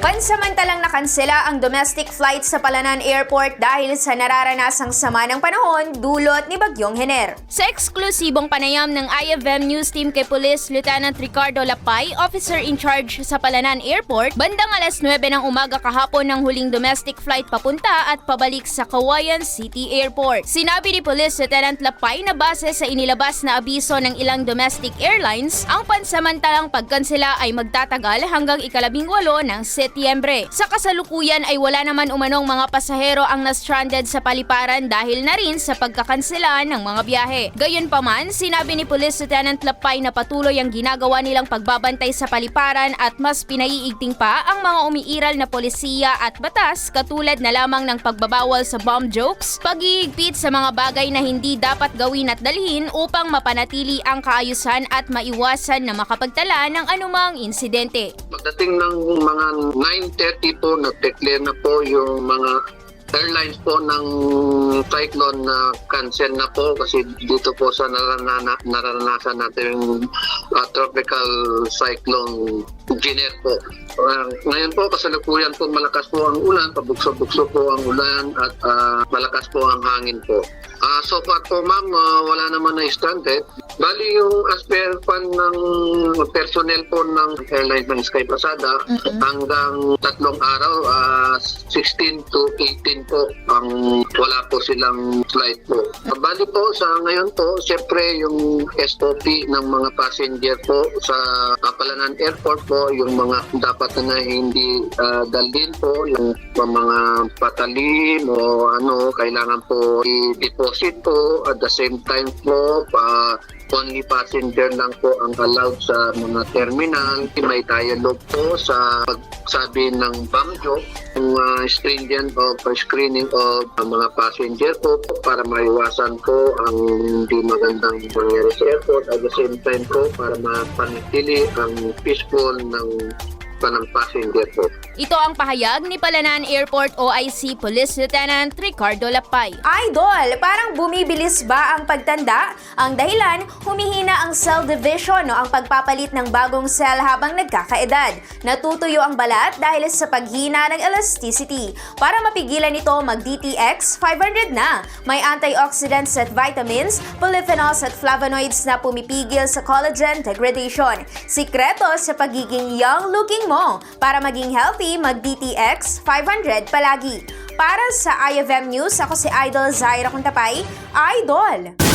Pansamantalang nakansela ang domestic flight sa Palanan Airport dahil sa nararanasang sama ng panahon dulot ni Bagyong Hener. Sa eksklusibong panayam ng IFM News Team kay Police Lieutenant Ricardo Lapay, officer in charge sa Palanan Airport, bandang alas 9 ng umaga kahapon ng huling domestic flight papunta at pabalik sa Kawayan City Airport. Sinabi ni Police Lieutenant Lapay na base sa inilabas na abiso ng ilang domestic airlines, ang pansamantalang pagkansela ay magtatagal hanggang ikalabing walo ng Setyembre. Sa kasalukuyan ay wala naman umanong mga pasahero ang na-stranded sa paliparan dahil na rin sa pagkakansela ng mga biyahe. Gayunpaman, sinabi ni Police Lieutenant Lapay na patuloy ang ginagawa nilang pagbabantay sa paliparan at mas pinaiigting pa ang mga umiiral na polisiya at batas katulad na lamang ng pagbabawal sa bomb jokes, pag-iigpit sa mga bagay na hindi dapat gawin at dalhin upang mapanatili ang kaayusan at maiwasan na makapagtala ng anumang insidente. Pagdating ng mga 9.30 po, nag-declare na po yung mga airlines po ng cyclone na cancel na po kasi dito po sa narana, naranasan natin yung uh, tropical cyclone Giner po. Uh, ngayon po kasalukuyan po malakas po ang ulan, pabukso-bukso po ang ulan at uh, malakas po ang hangin po. Ah, so far po ma'am, ah, wala naman na stranded. Bali yung as per pan ng personnel po ng airline ng Sky Pasada hanggang tatlong araw, ah, 16 to 18 po ang wala po silang flight po. Bali po sa ngayon po, siyempre yung SOP ng mga passenger po sa Kapalanan Airport po, yung mga dapat na hindi ah, dalhin po, yung mga patalim o ano, kailangan po i-deposit po at the same time po pa only passenger lang po ang allowed sa mga terminal. May dialogue po sa pagsabi ng bomb joke, yung uh, stringent of screening of ang mga passenger po para maiwasan po ang hindi magandang mangyari sa airport. At the same time po para mapanatili ang peaceful ng ng passenger po. Ito ang pahayag ni Palanan Airport OIC Police Lieutenant Ricardo Lapay. Idol, parang bumibilis ba ang pagtanda? Ang dahilan, humihina ang cell division o ang pagpapalit ng bagong cell habang nagkakaedad. Natutuyo ang balat dahil sa paghina ng elasticity. Para mapigilan ito, mag-DTX 500 na. May antioxidants at vitamins, polyphenols at flavonoids na pumipigil sa collagen degradation. Sikreto sa pagiging young-looking mo. Para maging healthy, mag-DTX 500 palagi. Para sa IFM News, ako si Idol Zaira Kuntapay. Idol!